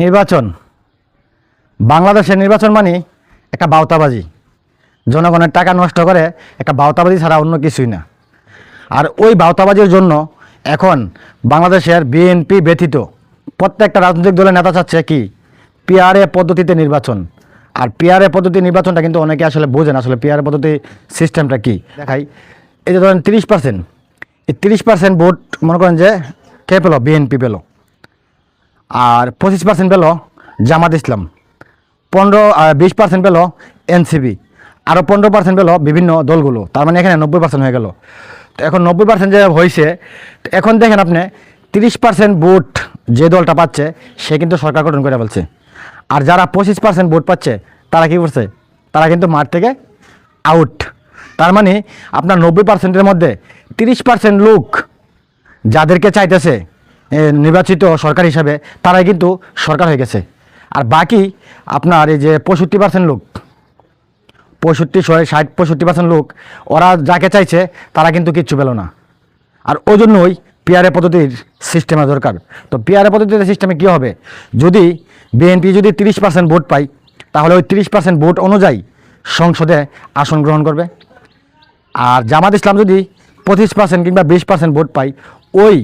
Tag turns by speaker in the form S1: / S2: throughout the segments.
S1: নির্বাচন। বাংলাদেশের নির্বাচন মানে একটা বাউতাবাজি। জনগণের টাকা নষ্ট করে একটা বাউতাবাজি ছাড়া অন্য কিছুই না। আর ওই বাউতাবাজির জন্য এখন বাংলাদেশের বিএনপি ব্যতীত প্রত্যেকটা রাজনৈতিক দলের নেতা চাচ্ছে কি? পিআরএ পদ্ধতিতে নির্বাচন। আর পিআরএ পদ্ধতি নির্বাচনটা কিন্তু অনেকে আসলে বোঝেন আসলে পিআরএ পদ্ধতি সিস্টেমটা কি? দেখাই। এই যে ধরেন তিরিশ পার্সেন্ট এই তিরিশ পার্সেন্ট ভোট মনে করেন যে কে পেল? বিএনপি পেল। আর পঁচিশ পার্সেন্ট পেল জামাত ইসলাম, পনেরো বিশ পার্সেন্ট পেল এনসিবি আরও পনেরো পার্সেন্ট পেল বিভিন্ন দলগুলো। তার মানে এখানে নব্বই পার্সেন্ট হয়ে গেল। তো এখন নব্বই পার্সেন্ট যে হয়েছে এখন দেখেন আপনি, তিরিশ পার্সেন্ট ভোট যে দলটা পাচ্ছে, সে কিন্তু সরকার গঠন করে বলছে আর যারা পঁচিশ পার্সেন্ট ভোট পাচ্ছে, তারা কী করছে? তারা কিন্তু মাঠ থেকে আউট তার মানে আপনার নব্বই পার্সেন্টের মধ্যে তিরিশ পার্সেন্ট লোক যাদেরকে চাইতেছে নির্বাচিত সরকার হিসাবে তারাই কিন্তু সরকার হয়ে গেছে। আর বাকি আপনার এই যে পঁয়ষট্টি পার্সেন্ট লোক, পঁয়ষট্টি, ষাট, পঁয়ষট্টি পার্সেন্ট লোক, ওরা যাকে চাইছে তারা কিন্তু কিচ্ছু পেল না। আর ওই জন্যই পিআরএ পদ্ধতির সিস্টেমে দরকার। তো পিআরএ পদ্ধতির সিস্টেমে কী হবে? যদি বিএনপি যদি তিরিশ পার্সেন্ট ভোট পায়, তাহলে ওই তিরিশ পার্সেন্ট ভোট অনুযায়ী সংসদে আসন গ্রহণ করবে। আর জামাত ইসলাম যদি পঁচিশ পার্সেন্ট কিংবা বিশ পার্সেন্ট ভোট পায়, ওই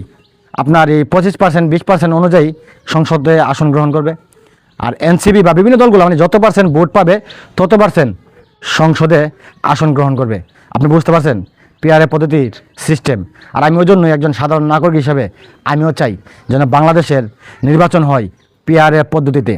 S1: আপনার এই পঁচিশ পার্সেন্ট বিশ পার্সেন্ট অনুযায়ী সংসদে আসন গ্রহণ করবে। আর এনসিবি বা বিভিন্ন দলগুলো মানে যত পার্সেন্ট ভোট পাবে, তত পার্সেন্ট সংসদে আসন গ্রহণ করবে। আপনি বুঝতে পারছেন? পিআরএ পদ্ধতির সিস্টেম আর আমি ওই জন্যই একজন সাধারণ নাগরিক হিসাবে আমিও চাই যেন বাংলাদেশের নির্বাচন হয় পিআরএ পদ্ধতিতে।